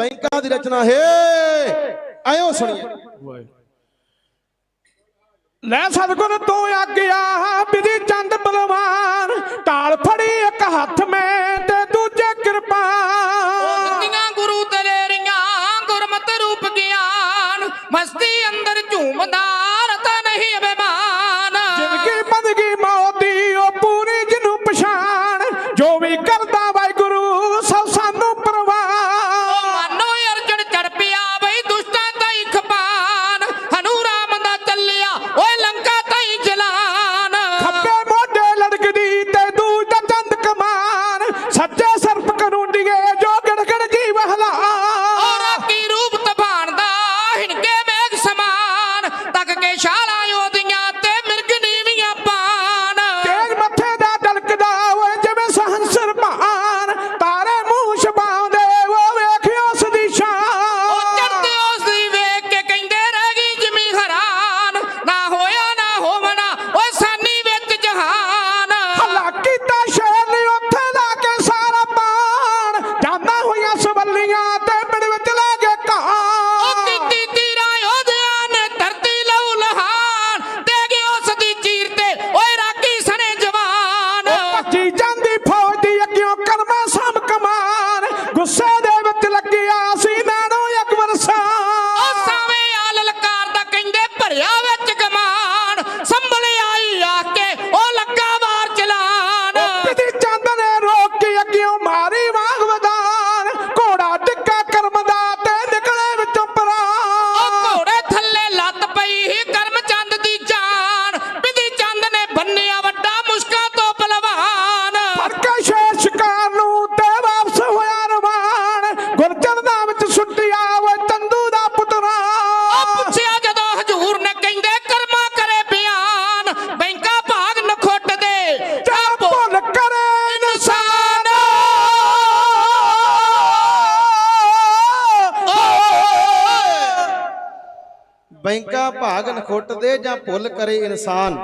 ਬੈਂਕਾਂ ਦੀ ਰਚਨਾ ਹੈ! ਐਓ ਸੁਣੀਏ। ਲੈ ਸਤਗੁਰ ਤੂੰ ਆਗਿਆ ਬਿਧੀ ਚੰਦ ਬਲਵਾਨ। ਢਾਲ ਫੜੀ ਇੱਕ ਹੱਥ ਮੈਂ ਤੇ ਦੂਜੇ ਕਿਰਪਾਨ। ਨਦੀਆਂ ਗੁਰੂ ਤੇਰੇ ਰੀਆਂ ਗੁਰਮਤ ਰੂਪ ਗਿਆਨ। ਮਸਤੀ ਅੰਦਰ ਝੂਮਦਾ ਪੂਰੀ ਜਿਹਨੂੰ ਪਛਾਣ। ਜੋ ਵੀ ਕਰਦਾ ਬੈਂਕਾ ਭਾਗ ਨਖੁੱਟ ਦੇ ਜਾਂ ਭੁੱਲ ਕਰੇ ਇਨਸਾਨ।